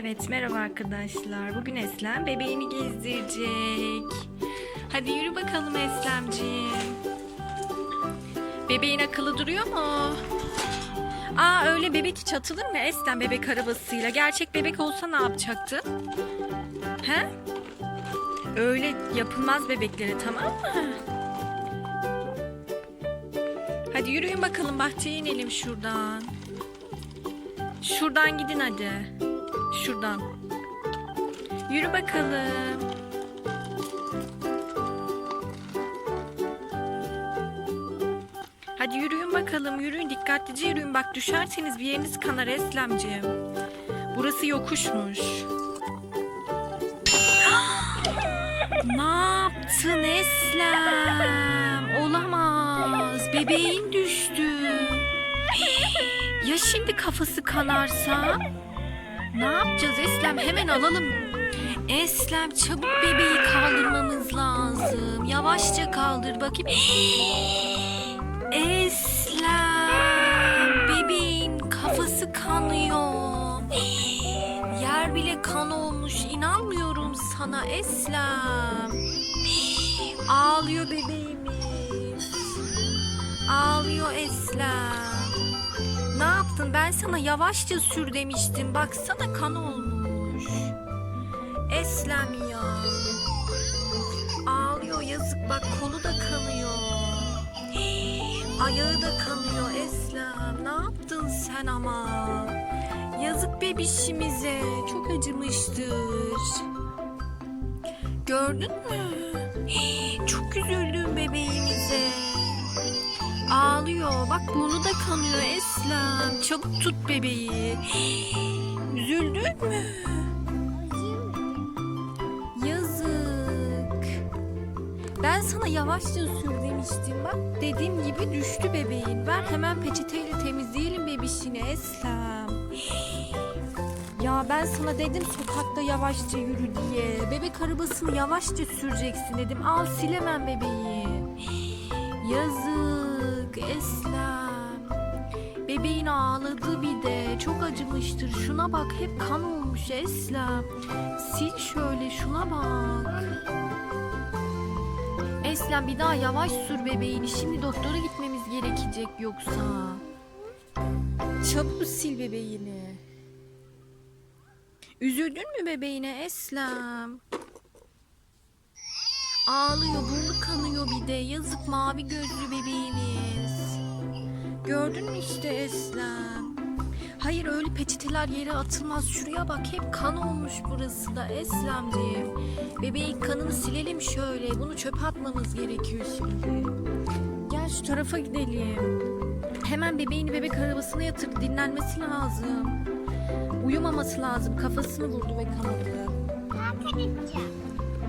Evet merhaba arkadaşlar. Bugün Eslem bebeğini gezdirecek. Hadi yürü bakalım Eslemciğim. Bebeğin akıllı duruyor mu? Aa öyle bebek hiç atılır mı Eslem bebek arabasıyla? Gerçek bebek olsa ne yapacaktın? He? Öyle yapılmaz bebeklere tamam mı? Hadi yürüyün bakalım bahçeye inelim şuradan. Şuradan gidin hadi. Şuradan. Yürü bakalım. Hadi yürüyün bakalım. Yürüyün dikkatlice yürüyün. Bak düşerseniz bir yeriniz kanar Eslemciğim. Burası yokuşmuş. ne yaptın Eslem? Olamaz. Bebeğin düştü. Ya şimdi kafası kanarsa? Ne yapacağız Eslem? Hemen alalım. Eslem çabuk bebeği kaldırmamız lazım. Yavaşça kaldır bakayım. Eslem bebeğin kafası kanıyor. Yer bile kan olmuş. İnanmıyorum sana Eslem. Ağlıyor bebeğimiz. Ağlıyor Eslem. Ne yaptın? Ben sana yavaşça sür demiştim. Baksana kan olmuş. Eslem ya. Ağlıyor yazık bak kolu da kanıyor. Ayağı da kanıyor Eslem. Ne yaptın sen ama? Yazık bebişimize. Çok acımıştır. Gördün mü? Çok üzüldüm bebeğimize. Ağlıyor. Bak burnu da kanıyor Eslem. Çabuk tut bebeği. Üzüldün mü? Yazık. Ben sana yavaşça sür demiştim. Bak dediğim gibi düştü bebeğin. Ver hemen peçeteyle temizleyelim bebişini Eslem. Ya ben sana dedim sokakta yavaşça yürü diye. Bebek arabasını yavaşça süreceksin dedim. Al silemem bebeği. Yazık Eslem. Bebeğin ağladı bir de. Çok acımıştır. Şuna bak hep kan olmuş Eslem. Sil şöyle şuna bak. Eslem bir daha yavaş sür bebeğini. Şimdi doktora gitmemiz gerekecek yoksa. Çabuk sil bebeğini. Üzüldün mü bebeğine Eslem? Ağlıyor, burnu kanıyor bir de. Yazık mavi gözlü bebeğimiz. Gördün mü işte Eslem? Hayır öyle peçeteler yere atılmaz. Şuraya bak hep kan olmuş burası da Eslemciğim. Bebeğin kanını silelim şöyle. Bunu çöpe atmamız gerekiyor şimdi. Gel şu tarafa gidelim. Hemen bebeğini bebek arabasına yatır. Dinlenmesi lazım. Uyumaması lazım. Kafasını vurdu ve kanadı.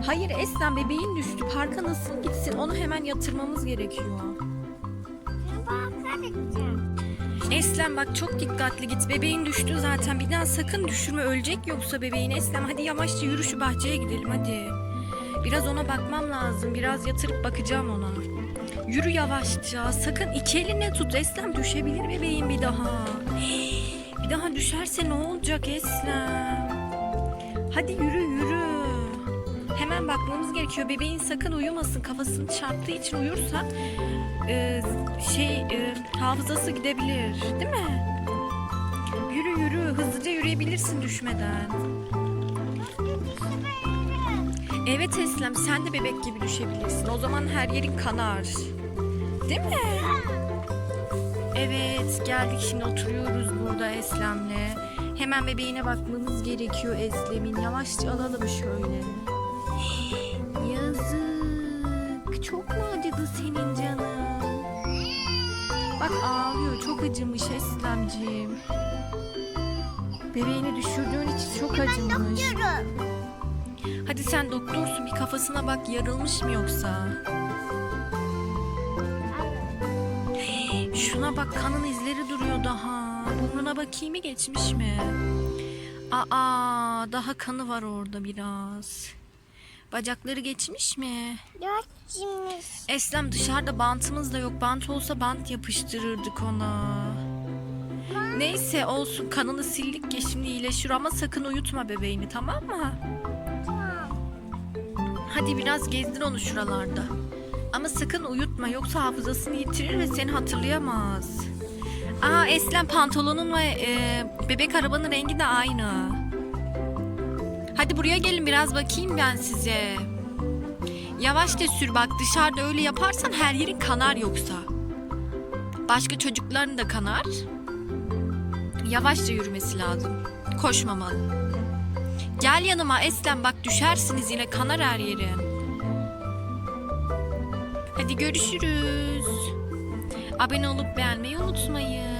Hayır Eslem bebeğin düştü. Parka nasıl gitsin? Onu hemen yatırmamız gerekiyor. Eslem bak çok dikkatli git. Bebeğin düştü zaten. Bir daha sakın düşürme. Ölecek yoksa bebeğin. Eslem hadi yavaşça yürü şu bahçeye gidelim hadi. Biraz ona bakmam lazım. Biraz yatırıp bakacağım ona. Yürü yavaşça. Sakın iki eline tut. Eslem düşebilir bebeğin bir daha. Bir daha düşerse ne olacak Eslem? Hadi yürü yürü. Hemen bakmamız gerekiyor. Bebeğin sakın uyumasın. Kafasını çarptığı için uyursa e, şey hafızası gidebilir. Değil mi? Yürü yürü. Hızlıca yürüyebilirsin düşmeden. Evet Eslem sen de bebek gibi düşebilirsin. O zaman her yerin kanar. Değil mi? Evet geldik şimdi oturuyoruz burada Eslem'le. Hemen bebeğine bakmamız gerekiyor Eslem'in. Yavaşça alalım şöyle. Yazık. Çok mu acıdı senin canın? Bak ağlıyor. Çok acımış Eslemciğim. Bebeğini düşürdüğün için çok acımış. Yürü. Hadi sen doktorsun bir kafasına bak yarılmış mı yoksa? Şuna bak kanın izleri duruyor daha. Burnuna bakayım mı geçmiş mi? Aa daha kanı var orada biraz. Bacakları geçmiş mi? Dörtçimiz. Eslem dışarıda bantımız da yok. Bant olsa bant yapıştırırdık ona. Neyse olsun kanını sildik ya şimdi iyileşir ama sakın uyutma bebeğini tamam mı? Tamam. Hadi biraz gezdir onu şuralarda. Ama sakın uyutma yoksa hafızasını yitirir ve seni hatırlayamaz. Aa Eslem pantolonun ve e, bebek arabanın rengi de aynı. Hadi buraya gelin biraz bakayım ben size. Yavaş da sür bak dışarıda öyle yaparsan her yerin kanar yoksa. Başka çocukların da kanar. Yavaşça yürümesi lazım. Koşmamalı. Gel yanıma Eslem bak düşersiniz yine kanar her yerin. Hadi görüşürüz. Abone olup beğenmeyi unutmayın.